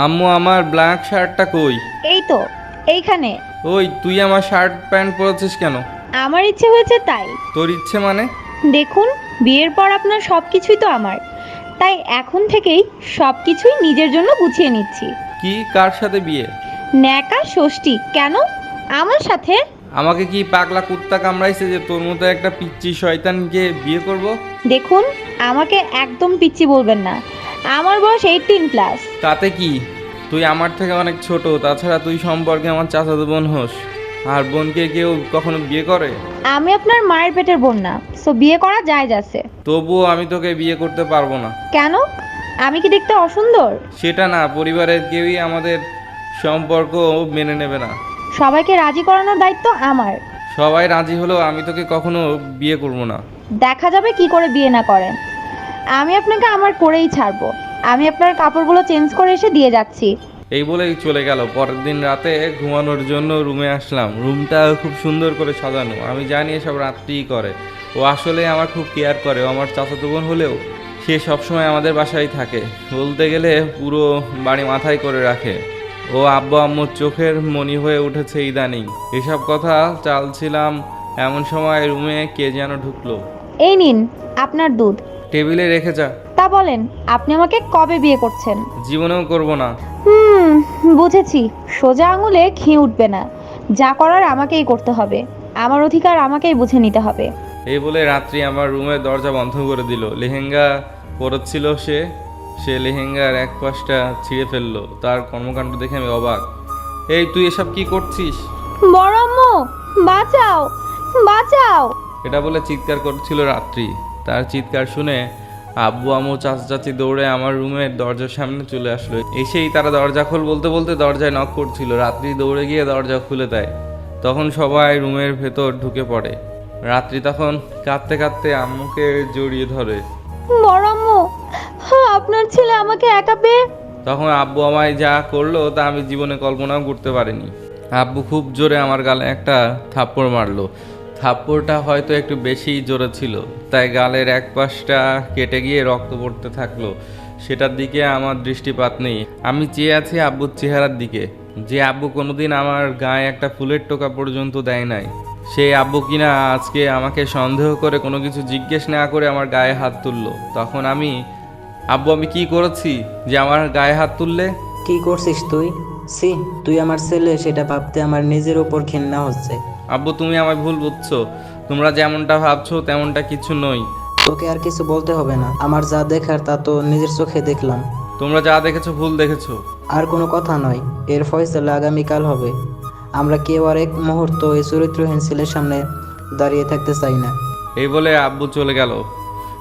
আম্মু আমার ব্ল্যাক শার্টটা কই? এই তো এইখানে। ওই তুই আমার শার্ট প্যান্ট পরেছিস কেন? আমার ইচ্ছে হয়েছে তাই। তোর ইচ্ছে মানে? দেখুন বিয়ের পর আপনার সব কিছুই তো আমার। তাই এখন থেকেই সব কিছুই নিজের জন্য গুছিয়ে নিচ্ছি। কি? কার সাথে বিয়ে? ন্যাকা ষষ্ঠী। কেন? আমার সাথে। আমাকে কি পাগলা কুত্তা কামড়াইছে যে তোর মতো একটা পিচ্চি শয়তানকে বিয়ে করব? দেখুন আমাকে একদম পিচ্ছি বলবেন না। আমার বয়স এইটিন প্লাস তাতে কি? তুই আমার থেকে অনেক ছোট তাছাড়া তুই সম্পর্কে আমার চাচাতো বোন হোস। আর বোনকে কেউ কখনো বিয়ে করে? আমি আপনার মায়ের পেটের বোন না সো বিয়ে করা যায় যাচ্ছে। তবুও আমি তোকে বিয়ে করতে পারব না। কেন? আমি কি দেখতে অসুন্দর? সেটা না পরিবারের কেউই আমাদের সম্পর্ক মেনে নেবে না। সবাইকে রাজি করানোর দায়িত্ব আমার। সবাই রাজি হলেও আমি তোকে কখনো বিয়ে করব না। দেখা যাবে কি করে বিয়ে না করেন। আমি আপনাকে আমার করেই ছাড়বো। আমি আপনার কাপড়গুলো চেঞ্জ করে এসে দিয়ে যাচ্ছি। এই বলেই চলে গেল। পরের দিন রাতে ঘুমানোর জন্য রুমে আসলাম। রুমটা খুব সুন্দর করে সাজানো। আমি জানি এসব রাত্রিই করে। ও আসলে আমার খুব কেয়ার করে। ও আমার চাচাতো বোন হলেও সে সবসময় আমাদের বাসায় থাকে। বলতে গেলে পুরো বাড়ি মাথায় করে রাখে। ও আব্বু আম্মুর চোখের মনি হয়ে উঠেছে ইদানিং। এসব কথা চালছিলাম এমন সময় রুমে কে যেন ঢুকলো। এই নিন আপনার দুধ। টেবিলে রেখে যা। তা বলেন আপনি আমাকে কবে বিয়ে করছেন? জীবনেও করব না। হুম বুঝেছি। সোজা আঙুলে ঘি উঠবে না। যা করার আমাকেই করতে হবে। আমার অধিকার আমাকেই বুঝে নিতে হবে। এই বলে রাত্রি আমার রুমের দরজা বন্ধ করে দিল। লেহেঙ্গা পরচ্ছিল সে সে লেহেঙ্গার এক পাশটা ছিঁড়ে ফেলল। তার কর্মকাণ্ড দেখে আমি অবাক। এই তুই এসব কি করছিস? বড় আম্মু বাঁচাও বাঁচাও। এটা বলে চিৎকার করছিল রাত্রি। তার চিৎকার শুনে আব্বু আমু চাচা চাচি দৌড়ে আমার রুমের দরজার সামনে চলে আসলো। এসেই তারা দরজা খোল বলতে বলতে দরজায় নক করছিল। রাত্রি দৌড়ে গিয়ে দরজা খুলে দেয়। তখন সবাই রুমের ভেতর ঢুকে পড়ে। রাত্রি তখন কাঁদতে কাঁদতে আম্মুকে জড়িয়ে ধরে। বড় হ্যাঁ, আপনার ছেলে আমাকে একা পেয়ে তখন আব্বু আমায় যা করল তা আমি জীবনে কল্পনাও করতে পারিনি। আব্বু খুব জোরে আমার গালে একটা থাপ্পড় মারলো। থাপ্পড়টা হয়তো একটু বেশি জোরে ছিল, তাই গালের এক পাশটা কেটে গিয়ে রক্ত পড়তে থাকল। সেটার দিকে আমার দৃষ্টিপাত নেই। আমি চেয়ে আছি আব্বুর চেহারার দিকে। যে আব্বু কোনোদিন আমার গায়ে একটা ফুলের টোকা পর্যন্ত দেয় নাই। সেই আব্বু কিনা আজকে আমাকে সন্দেহ করে কোনো কিছু জিজ্ঞেস না করে আমার গায়ে হাত তুললো। তখন আমি, আব্বু, আমি কি করেছি যে আমার গায়ে হাত তুললে? কি করছিস তুই? সি তুই আমার ছেলে সেটা ভাবতে আমার নিজের ওপর ঘেন্না হচ্ছে। আব্বু তুমি আমায় ভুল বুঝছ। তোমরা যেমনটা ভাবছ তেমনটা কিছু নই। তোকে আর কিছু বলতে হবে না। আমার যা দেখার তা তো নিজের চোখে দেখলাম। তোমরা যা দেখেছ ভুল দেখেছ। আর কোনো কথা নয়। এর ফয়সলা আগামীকাল হবে। আমরা কেউ আর এক মুহূর্ত এই চরিত্রহীন ছেলের সামনে দাঁড়িয়ে থাকতে চাই না। এই বলে আব্বু চলে গেল।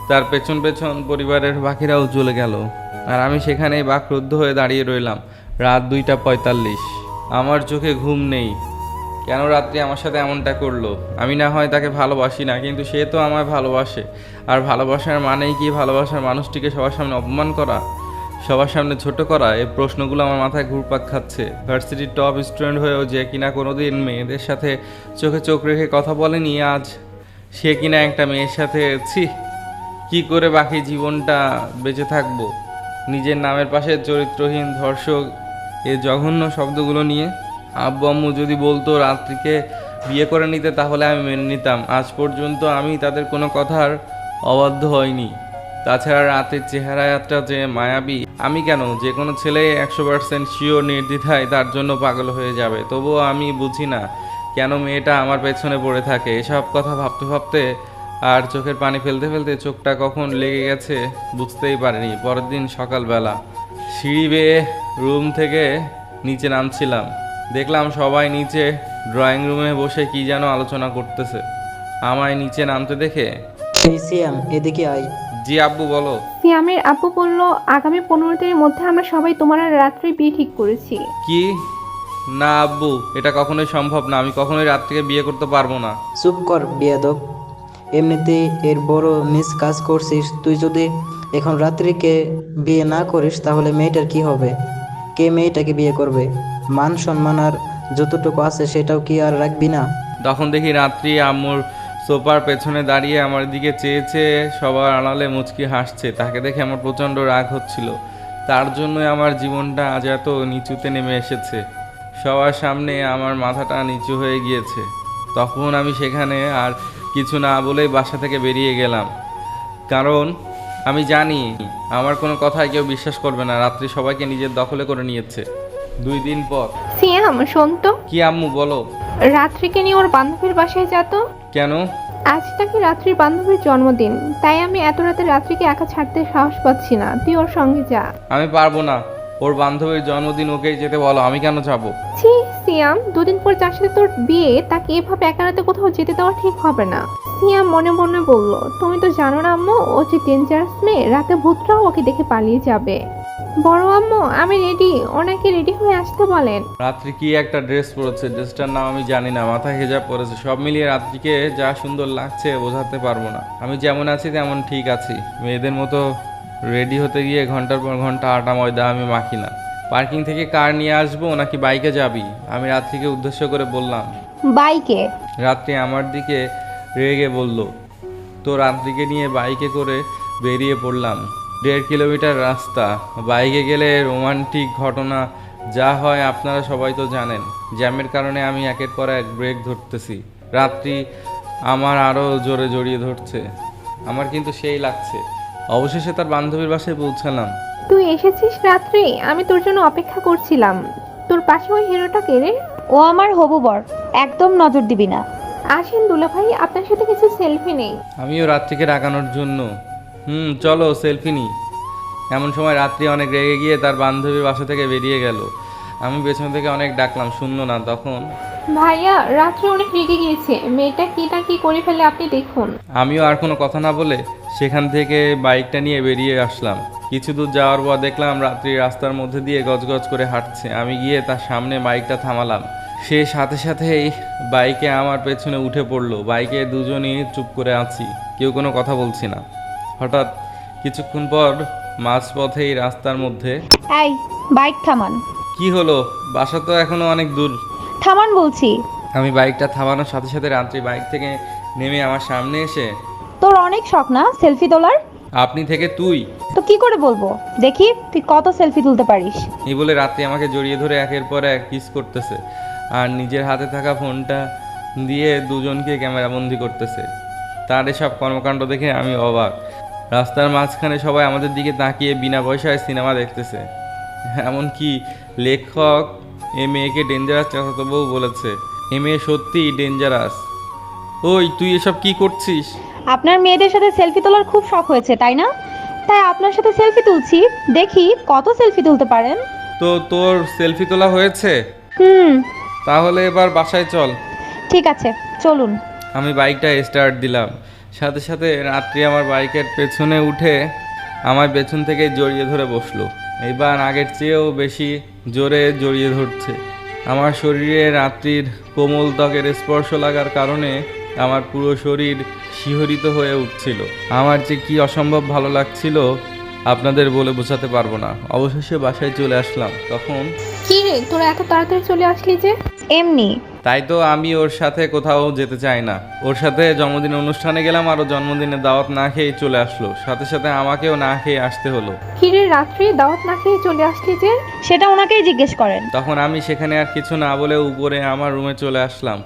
তার পেছন পেছন পরিবারের বাকিরাও চলে গেল। আর আমি সেখানেই বাকরুদ্ধ হয়ে দাঁড়িয়ে রইলাম। রাত দুইটা পঁয়তাল্লিশ। আমার চোখে ঘুম নেই। কেন রাত্রি আমার সাথে এমনটা করল? আমি না হয় তাকে ভালোবাসি না, কিন্তু সে তো আমায় ভালোবাসে। আর ভালোবাসার মানেই কি ভালোবাসার মানুষটিকে সবার সামনে অপমান করা? সবার সামনে ছোট করা? এই প্রশ্নগুলো আমার মাথায় ঘুরপাক খাচ্ছে। ভার্সিটির টপ স্টুডেন্ট হয়েও যে কিনা কোনোদিন মেয়েদের সাথে চোখে চোখ রেখে কথা বলেনি আজ। সে কিনা একটা মেয়ের সাথে, ছি, কি করে বাকি জীবনটা বেঁচে থাকব? নিজের নামের পাশে চরিত্রহীন ধর্ষক এ জঘন্য শব্দগুলো নিয়ে, আব্বু আম্মু যদি বলতো রাত্রিকে বিয়ে করে নিতে, তাহলে আমি মেনে নিতাম। আজ পর্যন্ত আমি তাদের কোনো কথার অবাধ্য হয়নি তাছাড়া রাতের চেহারাটা যে মায়াবী, আমি কেন? যে কোনো ছেলে একশো পার্সেন্ট শিওর নির্দ্বিধায় তার জন্য পাগল হয়ে যাবে। তবুও আমি বুঝি না কেন মেয়েটা আমার পেছনে পড়ে থাকে। এসব কথা ভাবতে ভাবতে আর চোখের পানি ফেলতে ফেলতে চোখটা কখন লেগে গেছে বুঝতেই পারিনি। পরের দিন সকালবেলা সিঁড়ি বেয়ে রুম থেকে নিচে নামছিলাম। দেখলাম সবাই নিচে ড্রয়িং রুমে বসে কি যেন আলোচনা করতেছে। আমায় নিচে নামতে দেখে এই সিয়াম এদিকে আয়। জি আব্বু বলো। সিয়ামের আব্বু বলল আগামী পনেরো দিনের মধ্যে আমরা সবাই তোমার আর রাত্রে বিয়ে ঠিক করেছি। কি? না আব্বু এটা কখনোই সম্ভব না। আমি কখনোই রাত্রিকে বিয়ে করতে পারব না। চুপ কর বিয়াদব। এমনিতে এর বড় মিস কাজ করছিস। তুই যদি এখন রাত্রিকে বিয়ে না করিস তাহলে মেয়েটার কি হবে? কে মেয়েটাকে বিয়ে করবে? মান সম্মান আর যতটুকু আছে সেটাও কি আর রাখবি না? তখন দেখি রাত্রি আম্মুর সোফার পেছনে দাঁড়িয়ে আমার দিকে চেয়েছে, সবার আড়ালে মুচকি হাসছে। তাকে দেখে আমার প্রচণ্ড রাগ হচ্ছিল। তার জন্যই আমার জীবনটা আজ এত নিচুতে নেমে এসেছে। সবার সামনে আমার মাথাটা নিচু হয়ে গিয়েছে। তখন আমি সেখানে আর কিছু না বলেই বাসা থেকে বেরিয়ে গেলাম। কারণ আমি জানি আমার কোনো কথায় কেউ বিশ্বাস করবে না। রাত্রি সবাইকে নিজের দখলে করে নিয়েছে। দুই দিন পর। সিয়াম শোন তো। কি আম্মু বলো। রাত্রিকে নিয়ে ওর বান্ধবীর বাসায় যেত কেন? আজ নাকি রাত্রির বান্ধবীর জন্মদিন। তাই আমি এত রাতে রাত্রিকে একা ছাড়তে সাহস পাচ্ছি না। তুই ওর সঙ্গে যা। আমি পারব না। ওর বান্ধবীর জন্মদিন ওকে যেতে বলো। আমি কেন যাব? ছি সিয়াম দুদিন পর যার সাথে তোর বিয়ে তাকে এভাবে একা রাতে কোথাও যেতে দেওয়া ঠিক হবে না। সিয়াম মনে মনে বলল তুমি তো জানো না আম্মু ও যে ডেঞ্জারাস মেয়ে রাতে ভূতরাও ওকে দেখে পালিয়ে যাবে। বড় আম্মু আমি রেডি ওনাকে রেডি হয়ে আসতে বলেন। রাত্রি কি একটা ড্রেস পরেছে ড্রেসটার নাম আমি জানি না মাথায় হেজাব পরেছে সব মিলিয়ে রাত্রিকে যা সুন্দর লাগছে বোঝাতে পারব না। আমি যেমন আছি তেমন ঠিক আছি। মেয়েদের মতো রেডি হতে গিয়ে ঘণ্টার পর ঘণ্টা আটা ময়দা আমি মাখি না। পার্কিং থেকে কার নিয়ে আসব নাকি বাইকে যাবি? আমি রাত্রিকে উদ্দেশ্য করে বললাম। বাইকে? রাত্রি আমার দিকে রেগে বলল তো রাত্রিকে নিয়ে বাইকে করে বেরিয়ে পড়লাম। দেড় কিলোমিটার রাস্তা। বাইকে গেলে রোমান্টিক ঘটনা। যা হয় আপনারা সবাই তো জানেন। জ্যামের কারণে আমি একের পর এক ব্রেক ধরতেছি। রাত্রি আমার আরও জোরে জড়িয়ে ধরছে। আমার কিন্তু সেই লাগছে। অবশেষে তার বান্ধবীর বাসায় পৌঁছালাম। তুই এসেছিস রাত্রি? আমি তোর জন্য অপেক্ষা করছিলাম। তোর পাশে ওই হিরোটা কে রে? ও আমার হবু বর। একদম নজর দিবি না। আসেন দুলা ভাই আপনার সাথে কিছু সেলফি নেই। আমিও রাত্রিকে রাগানোর জন্য। হুম চলো সেলফি নিই। এমন সময় রাত্রি অনেক রেগে গিয়ে তার বান্ধবীর বাসা থেকে বেরিয়ে গেল। আমি পেছন থেকে অনেক ডাকলাম শুনলো না তখন? ভাইয়া রাত্রে অনেক রেগে গিয়েছে। মেয়েটা কি না কি করে ফেলে আপনি দেখুন। আমিও আর কোনো কথা না বলে সেখান থেকে বাইকটা নিয়ে বেরিয়ে আসলাম। কিছু দূর যাওয়ার পর দেখলাম রাত্রি রাস্তার মধ্যে দিয়ে গজগজ করে হাঁটছে। আমি গিয়ে তার সামনে বাইকটা থামালাম। সে সাথে সাথেই বাইকে আমার পেছনে উঠে পড়ল। বাইকে দুজনই চুপ করে আছি। কেউ কোনো কথা বলছি না। হঠাৎ কিছুক্ষণ পর মাঝপথেই রাস্তার মধ্যে এই বাইক থামান। কি হলো? বাসা তো এখনও অনেক দূর। থামান বলছি। আমি বাইকটা থামানোর সাথে সাথে রাত্রি বাইক থেকে নেমে আমার সামনে এসে তোর অনেক শখ না সেলফি তোলার? আপনি থেকে তুই। তো কি করে বলব? দেখি তুই কত সেলফি তুলতে পারিস? এই বলে রাত্রি আমাকে জড়িয়ে ধরে একের পর এক কিস করতেছে। আর নিজের হাতে থাকা ফোনটা দিয়ে দুজনকে ক্যামেরাবন্দি করতেছে। তার এসব কর্মকাণ্ড দেখে আমি অবাক। রাস্তার মাঝখানে সবাই আমাদের দিকে তাকিয়ে বিনা পয়সায় সিনেমা দেখতেছে। এমনকি লেখক এ মেয়েকে ডেঞ্জারাস চাচাতো বউ বলেছে। এ মেয়ে সত্যিই ডেঞ্জারাস ওই তুই এসব কি করছিস? আপনার মেয়েদের সাথে সেলফি তোলার খুব শখ হয়েছে তাই না? তাই আপনার সাথে সেলফি তুলছি। দেখি কত সেলফি তুলতে পারেন? তো তোর সেলফি তোলা হয়েছে? হুম। তাহলে এবার বাসায় চল। ঠিক আছে চলুন। আমি বাইকটা স্টার্ট দিলাম। সাথে সাথে রাত্রি আমার বাইকের পেছনে উঠে আমার পেছন থেকে জড়িয়ে ধরে বসল। এবার আগের চেয়েও বেশি জোরে জড়িয়ে ধরছে। আমার শরীরে রাত্রির কোমল ত্বকের স্পর্শ লাগার কারণে আমার পুরো শরীর শিহরিত হয়ে উঠছিল। আমার যে কি অসম্ভব ভালো লাগছিল আপনাদের বলে বোঝাতে পারব না। অবশেষে বাসায় চলে আসলাম। তখন কি রে তোরা এত তাড়াতাড়ি চলে আসলি যে? এমনি। তাই তো আমি ওর সাথে কোথাও যেতে চাই না। ওর সাথে জন্মদিন অনুষ্ঠানে গেলাম আরও জন্মদিনে দাওয়াত না খেয়ে চলে আসলো। সাথে সাথে আমাকেও না খেয়ে আসতে হলো। কি রাত্রি রাত্রে দাওয়াত না খেয়ে চলে আসলি যে? সেটা ওনাকেই জিজ্ঞেস করেন। তখন আমি সেখানে আর কিছু না বলে উপরে আমার রুমে চলে আসলাম।